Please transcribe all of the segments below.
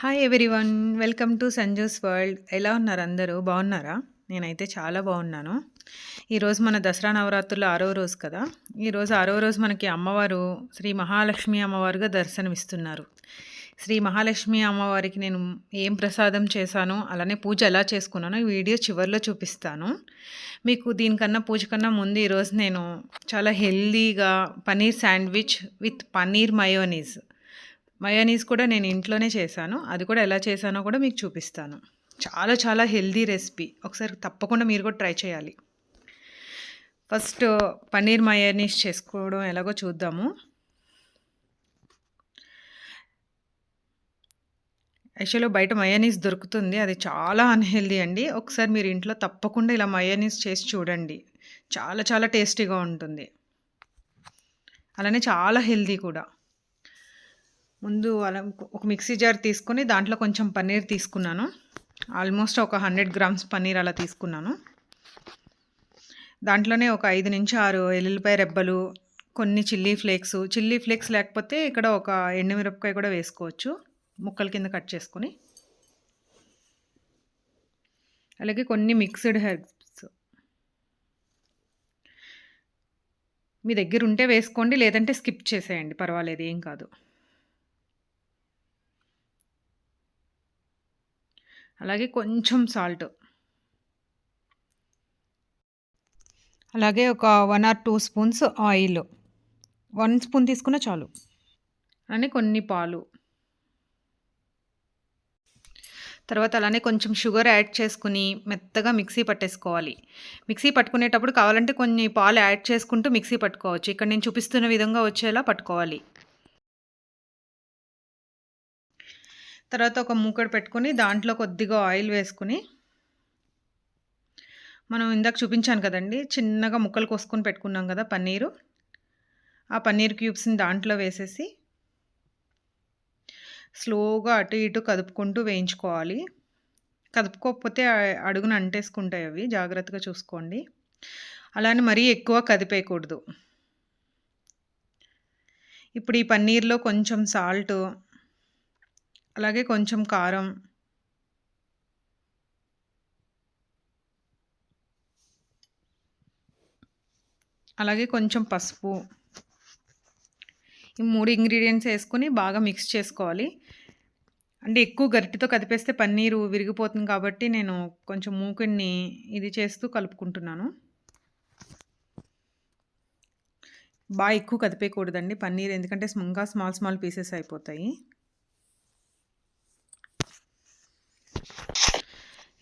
Hi everyone welcome to Sanju's world ఎలా ఉన్నారు అందరూ? బాగున్నారా? నేనైతే చాలా బాగున్నాను. ఈరోజు మన దసరా నవరాత్రులు ఆరో రోజు కదా? ఈరోజు ఆరో రోజు మనకి అమ్మవారు శ్రీ మహాలక్ష్మి అమ్మవారుగా దర్శనమిస్తున్నారు. శ్రీ మహాలక్ష్మి అమ్మవారికి నేను ఏం ప్రసాదం చేశాను అలానే పూజ ఎలా చేసుకున్నానో ఈ వీడియో చివరిలో చూపిస్తాను. మీకు దీనికన్నా పూజ కన్నా ముందు ఈరోజు నేను చాలా హెల్దీగా paneer sandwich with paneer mayonnaise mayonnaise కూడా నేను ఇంట్లోనే చేశాను. అది కూడా ఎలా చేశానో కూడా మీకు చూపిస్తాను. చాలా చాలా హెల్దీ రెసిపీ. ఒకసారి తప్పకుండా మీరు కూడా ట్రై చేయాలి. ఫస్ట్ పన్నీర్ మయోనీస్ చేసుకోవడం ఎలాగో చూద్దాము. యాక్చువల్గా బయట మయోనీస్ దొరుకుతుంది. అది చాలా అన్హెల్దీ అండి. ఒకసారి మీరు ఇంట్లో తప్పకుండా ఇలా మయోనీస్ చేసి చూడండి. చాలా చాలా టేస్టీగా ఉంటుంది. అలానే చాలా హెల్దీ కూడా. ముందు అలా ఒక మిక్సీ జార్ తీసుకొని దాంట్లో కొంచెం పన్నీర్ తీసుకున్నాను. ఆల్మోస్ట్ ఒక హండ్రెడ్ గ్రామ్స్ పన్నీర్ అలా తీసుకున్నాను. దాంట్లోనే ఒక ఐదు నుంచి ఆరు ఎల్లుల్లిపాయ రెబ్బలు కొన్ని చిల్లీ ఫ్లేక్స్. చిల్లీ ఫ్లేక్స్ లేకపోతే ఇక్కడ ఒక ఎండుమిరపకాయ కూడా వేసుకోవచ్చు ముక్కల కింద కట్ చేసుకొని. అలాగే కొన్ని మిక్స్డ్ హెర్బ్స్. మీ దగ్గర ఉంటే వేసుకోండి లేదంటే స్కిప్ చేసేయండి పర్వాలేదు ఏం కాదు. అలాగే కొంచెం సాల్ట్. అలాగే ఒక one or two spoons oil. One spoon తీసుకున్న చాలు. అని కొన్ని పాలు. తర్వాత అలానే కొంచెం షుగర్ యాడ్ చేసుకుని మెత్తగా మిక్సీ పట్టేసుకోవాలి. మిక్సీ పట్టుకునేటప్పుడు కావాలంటే కొన్ని పాలు యాడ్ చేసుకుంటూ మిక్సీ పట్టుకోవచ్చు. ఇక్కడ నేను చూపిస్తున్న విధంగా వచ్చేలా పట్టుకోవాలి. తర్వాత ఒక మూకడు పెట్టుకొని దాంట్లో కొద్దిగా ఆయిల్ వేసుకుని మనం ఇందాక చూపించాను కదండి చిన్నగా ముక్కలు కోసుకొని పెట్టుకున్నాం కదా పన్నీరు. ఆ పన్నీర్ క్యూబ్స్ని దాంట్లో వేసేసి స్లోగా అటు ఇటు కదుపుకుంటూ వేయించుకోవాలి. కదుపుకోకపోతే అడుగున అంటేసుకుంటాయి అవి జాగ్రత్తగా చూసుకోండి. అలానే మరీ ఎక్కువ కదిపేయకూడదు. ఇప్పుడు ఈ పన్నీర్లో కొంచెం సాల్ట్ అలాగే కొంచెం కారం. అలాగే కొంచెం పసుపు. ఈ మూడు ఇంగ్రీడియంట్స్ వేసుకొని బాగా మిక్స్ చేసుకోవాలి. అంటే ఎక్కువ గరిటితో కదిపేస్తే పన్నీరు విరిగిపోతుంది కాబట్టి నేను కొంచెం మూకుడిని ఇది చేస్తూ కలుపుకుంటున్నాను. బాగా ఎక్కువ కదిపేయకూడదండి పన్నీర్ ఎందుకంటే ఇంకా స్మాల్ స్మాల్ పీసెస్ అయిపోతాయి.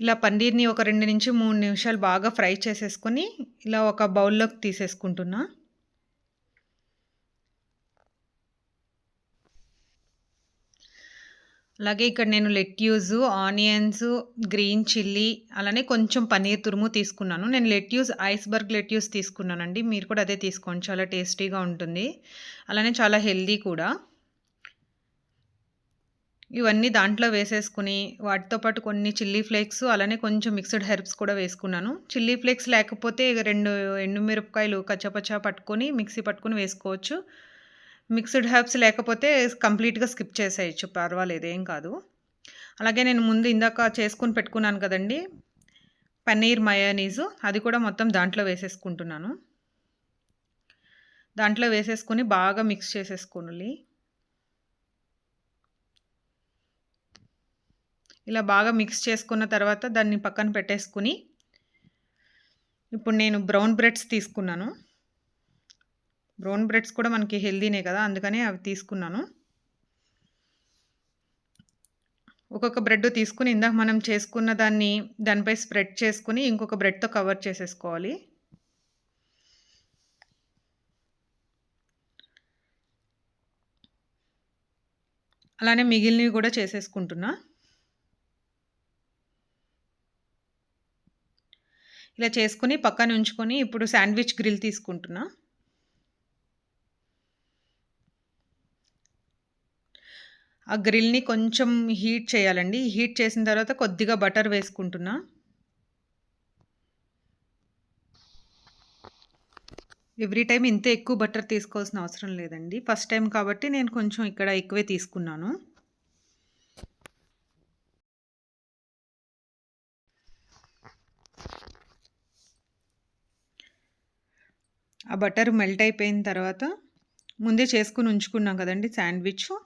ఇలా పన్నీర్ని ఒక రెండు నుంచి మూడు నిమిషాలు బాగా ఫ్రై చేసేసుకొని ఇలా ఒక బౌల్లోకి తీసేసుకుంటున్నా. అలాగే ఇక్కడ నేను లెట్యూస్ ఆనియన్స్ గ్రీన్ చిల్లీ అలానే కొంచెం పన్నీర్ తురుము తీసుకున్నాను. నేను లెట్యూస్ ఐస్బర్గ్ లెట్యూస్ తీసుకున్నానండి. మీరు కూడా అదే తీసుకోండి. చాలా టేస్టీగా ఉంటుంది. అలానే చాలా హెల్దీ కూడా. ఇవన్నీ దాంట్లో వేసేసుకుని వాటితో పాటు కొన్ని చిల్లీ ఫ్లేక్స్ అలానే కొంచెం మిక్స్డ్ హెర్బ్స్ కూడా వేసుకున్నాను. చిల్లీ ఫ్లేక్స్ లేకపోతే రెండు ఎండుమిరపకాయలు కచ్చపచ్చ పట్టుకొని మిక్సీ పట్టుకొని వేసుకోవచ్చు. మిక్స్డ్ హెర్బ్స్ లేకపోతే కంప్లీట్గా స్కిప్ చేసేయచ్చు పర్వాలేదు ఏం కాదు. అలాగే నేను ముందు ఇందాక చేసుకుని పెట్టుకున్నాను కదండి పన్నీర్ మయోనీసు అది కూడా మొత్తం దాంట్లో వేసేసుకుంటున్నాను. దాంట్లో వేసేసుకుని బాగా మిక్స్ చేసేసుకోనులే ఇలా బాగా మిక్స్ చేసుకున్న తర్వాత దాన్ని పక్కన పెట్టేసుకుని ఇప్పుడు నేను బ్రౌన్ బ్రెడ్స్ తీసుకున్నాను. బ్రౌన్ బ్రెడ్స్ కూడా మనకి హెల్దీనే కదా అందుకనే అవి తీసుకున్నాను. ఒక్కొక్క బ్రెడ్ తీసుకుని ఇందాక మనం చేసుకున్న దాన్ని దానిపై స్ప్రెడ్ చేసుకుని ఇంకొక బ్రెడ్తో కవర్ చేసేసుకోవాలి. అలానే మిగిలినవి కూడా చేసేసుకుంటున్నా. ఇలా చేసుకుని పక్కన ఉంచుకొని ఇప్పుడు శాండ్విచ్ గ్రిల్ తీసుకుంటున్నా. ఆ గ్రిల్ని కొంచెం హీట్ చేయాలండి. హీట్ చేసిన తర్వాత కొద్దిగా బటర్ వేసుకుంటున్నా. ఎవ్రీ టైం ఇంత ఎక్కువ బటర్ తీసుకోవాల్సిన అవసరం లేదండి. ఫస్ట్ టైం కాబట్టి నేను కొంచెం ఇక్కడ ఎక్కువే తీసుకున్నాను. ఆ బటర్ మెల్ట్ అయిపోయిన తర్వాత ముందే చేసుకుని ఉంచుకున్నాం కదండి శాండ్విచ్.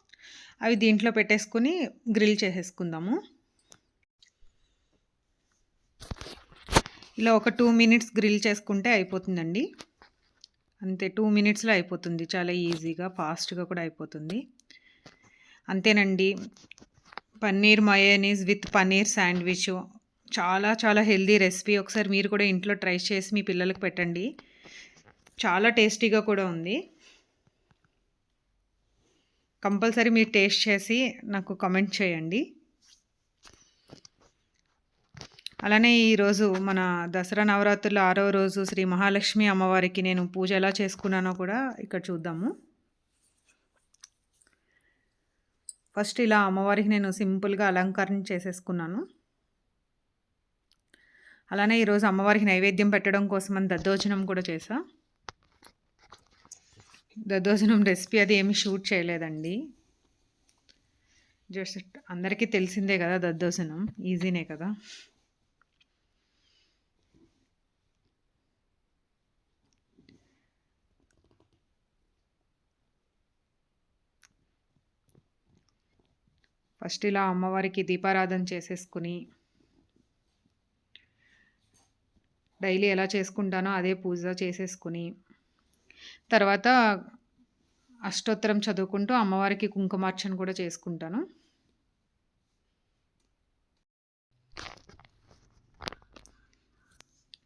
అవి దీంట్లో పెట్టేసుకుని గ్రిల్ చేసేసుకుందాము. ఇలా ఒక టూ మినిట్స్ గ్రిల్ చేసుకుంటే అయిపోతుందండి. అంతే టూ మినిట్స్లో అయిపోతుంది. చాలా ఈజీగా ఫాస్ట్గా కూడా అయిపోతుంది. అంతేనండి. Paneer mayonnaise with paneer sandwich. చాలా చాలా హెల్దీ రెసిపీ. ఒకసారి మీరు కూడా ఇంట్లో ట్రై చేసి మీ పిల్లలకు పెట్టండి. చాలా టేస్టీగా కూడా ఉంది. కంపల్సరీ మీరు టేస్ట్ చేసి నాకు కమెంట్ చేయండి. అలానే ఈరోజు మన దసరా నవరాత్రుల ఆరో రోజు శ్రీ మహాలక్ష్మి అమ్మవారికి నేను పూజ ఎలా చేసుకున్నానో కూడా ఇక్కడ చూద్దాము. ఫస్ట్ ఇలా అమ్మవారికి నేను సింపుల్గా అలంకరణ చేసేసుకున్నాను. అలానే ఈరోజు అమ్మవారికి నైవేద్యం పెట్టడం కోసం అని దద్దోజనం కూడా చేశాను దద్దోజనం రెసిపీ అది ఏమి షూట్ చేయలేదండి. జస్ట్ అందరికీ తెలిసిందే కదా దద్దోజనం ఈజీనే కదా. ఫస్ట్ ఇలా అమ్మవారికి దీపారాధన చేసేసుకుని డైలీ ఎలా చేసుకుంటానో అదే పూజ చేసేసుకుని తర్వాత అష్టోత్తరం చదువుకుంటూ అమ్మవారికి కుంకుమార్చన కూడా చేసుకుంటాను.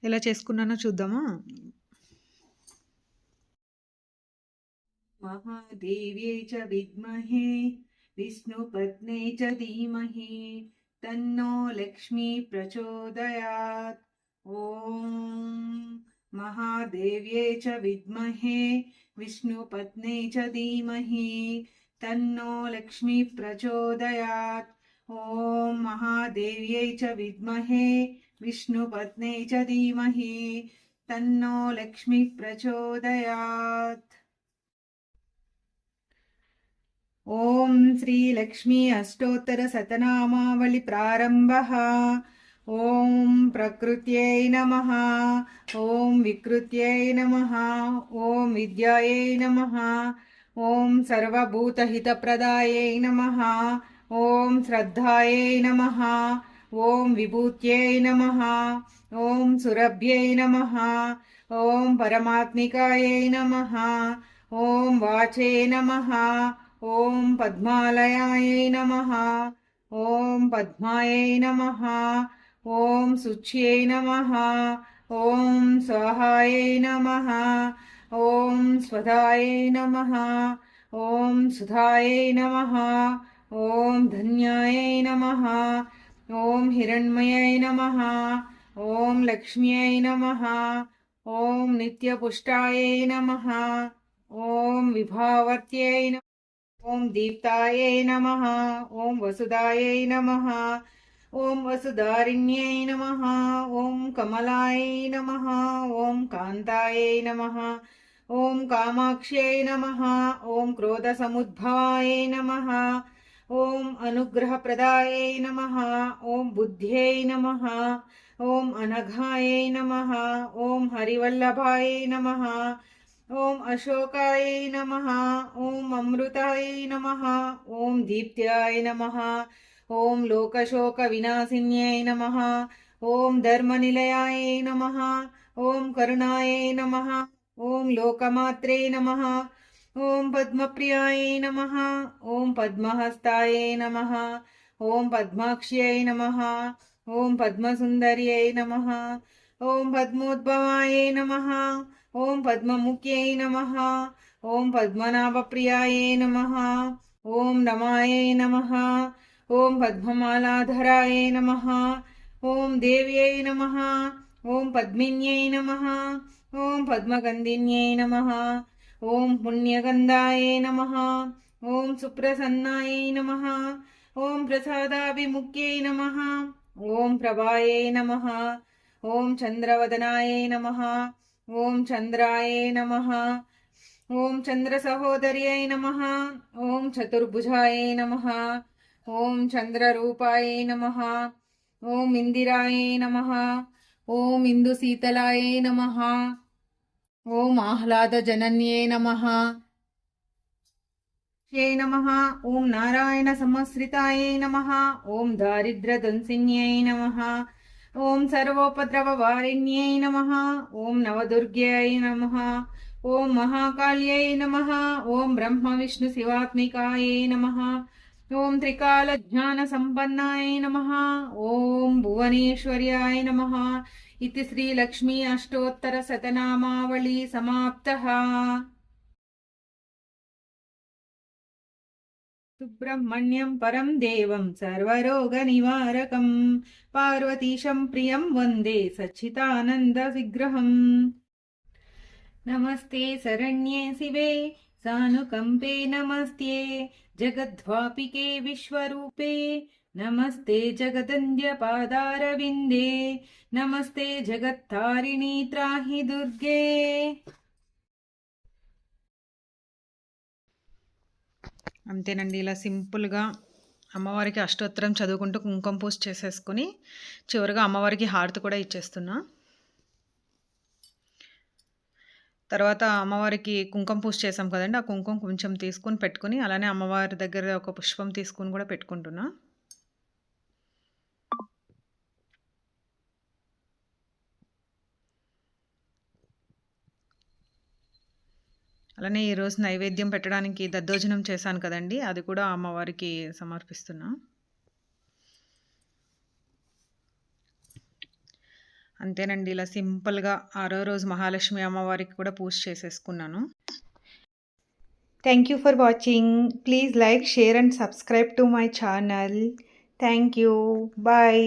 ఎలా చేసుకున్నానో చూద్దామా? మహాదేవ్యై చ విద్మహే విష్ణుపత్నే చ ధీమహి తన్నో లక్ష్మీ ప్రచోదయాత్. ఓం महादेव्ये च विद्महे विष्णुपत्ने च धीमहि तन्नो लक्ष्मी प्रचोदयात् ॐ महादेव्यै च विद्महे विष्णुपत्ने च धीमहि तन्नो लक्ष्मी प्रचोदयात् ॐ श्रीलक्ष्मी अष्टोत्तरशतनामावळि प्रारम्भः ఓం ప్రకృత్యై నమ ఓం వికృత్యై నమ ఓం విద్యాయై నమ ఓం సర్వభూతహితప్రదాయై నమ ఓం శ్రద్ధాయై నమ ఓం విభూత్యై నమ ఓం సురభ్యై నమ ఓం పరమాత్మికాయై నమ ఓం వాచే నమ ఓం పద్మాలయాయై నమ ఓం పద్మాయై నమ ఓం శుచ్యై నమ ఓం స్వాహాయై నమ ఓం స్వధాయై నమ ఓం సుధాయై నమ ఓం ధన్యాయై నమ ఓం హిరణ్మయై నమ ఓం లక్ష్మ్యై నమ ఓం నిత్యపుష్టాయై నమ ఓం విభావర్త్యై నమ ఓం దీప్తాయై నమ ఓం వసుదాయై నమ ఓం వసుధారిణ్యై నమ ఓం కమలాయై నమ ఓం కాంతాయై నమ ఓం కామాక్ష్యై నమ ఓం క్రోధసముద్భవాయై నమ ఓం అనుగ్రహప్రదాయై నమ ఓం బుద్ధ్యై నమ ఓం అనఘాయై నమ ఓం హరివల్లభాయై నమ ఓం అశోకాయై నమ ఓం అమృతాయై నమ ఓం దీప్త్యాయ నమ ఓం లోకశోక వినాశిన్యై నమ ఓం ధర్మనిలయాయ నమ ఓం కరుణాయ నమ ఓం లోకమాత్రే నమ ఓం పద్మప్రియాయ నమ ఓం పద్మహస్తాయ నమ ఓం పద్మాక్ష్యై నమ ఓం పద్మసుందర్యై నమ ఓం పద్మోద్భవాయ నమ ఓం పద్మముఖ్యై నమ ఓం పద్మనాభప్రియాయ నమ ఓం రమాయ నమ ఓం పద్మమాలాధరాయ నమ ఓం దేవ్యై నమ ఓం పద్మిన్యై నమ ఓం పద్మగంధిన్యై నమ ఓం పుణ్యగంధాయ నమ ఓం సుప్రసన్నాయ నమ ఓం ప్రసాదాభిముఖ్యై నమ ఓం ప్రభాయై నమ ఓం చంద్రవదనాయ నమ ఓం చంద్రాయ నమ ఓం చంద్రసహోదర్యై నమ ఓం చతుర్భుజాయ నమ ఓం చంద్రరూపాయ నమ ఓం ఇందిరాయ నమ ఓం ఇందు శీతలాయ నమ ఓం ఆహ్లాద జనన్యే నమ. శ్రే నమ ఓం నారాయణ సమశ్రితాయ నమ ఓం దారిద్ర దున్సిన్యై నమ ఓం సర్వోపద్రవ వారిణ్యై నమ ఓం నవదుర్గ్యై నమ ఓం మహాకాళ్యై నమ ఓం బ్రహ్మ విష్ణు శివాత్మికాయ నమ ॐ त्रिकालज्ञानसम्पन्नाय नमः। ॐ भुवनेश्वर्याय नमः। इति श्रीलक्ष्मी अष्टोत्तरशतनामावली समाप्तः। सुब्रह्मण्यं परं देवं सर्वरोगनिवारकम् पार्वतीशं प्रियं वन्दे सच्चिदानन्दविग्रहम्। नमस्ते शरण्ये शिवे सानुकम्पे नमस्ते। జగద్వాపికే విశ్వరూపే నమస్తే జగదంద్యపాదారవిందే నమస్తే జగత్తారిణి త్రాహి దుర్గే అంతేనండి ఇలా సింపుల్గా అమ్మవారికి అష్టోత్తరం చదువుకుంటూ కుంకుమ పూజ చేసేసుకుని చివరిగా అమ్మవారికి హారతి కూడా ఇచ్చేస్తున్నా. తర్వాత అమ్మవారికి కుంకుమ పూజ చేసాం కదండి. ఆ కుంకుమ కొంచెం తీసుకుని పెట్టుకుని అలానే అమ్మవారి దగ్గర ఒక పుష్పం తీసుకుని కూడా పెట్టుకుంటున్నా. అలానే ఈరోజు నైవేద్యం పెట్టడానికి దద్దోజనం చేశాను కదండి. అది కూడా అమ్మవారికి సమర్పిస్తున్నాను అంతేనండి. ఇలా సింపుల్గా ఆరో రోజు మహాలక్ష్మి అమ్మవారికి కూడా పూజ చేసేసుకున్నాను. Thank you for watching please like share and subscribe to my channel thank you bye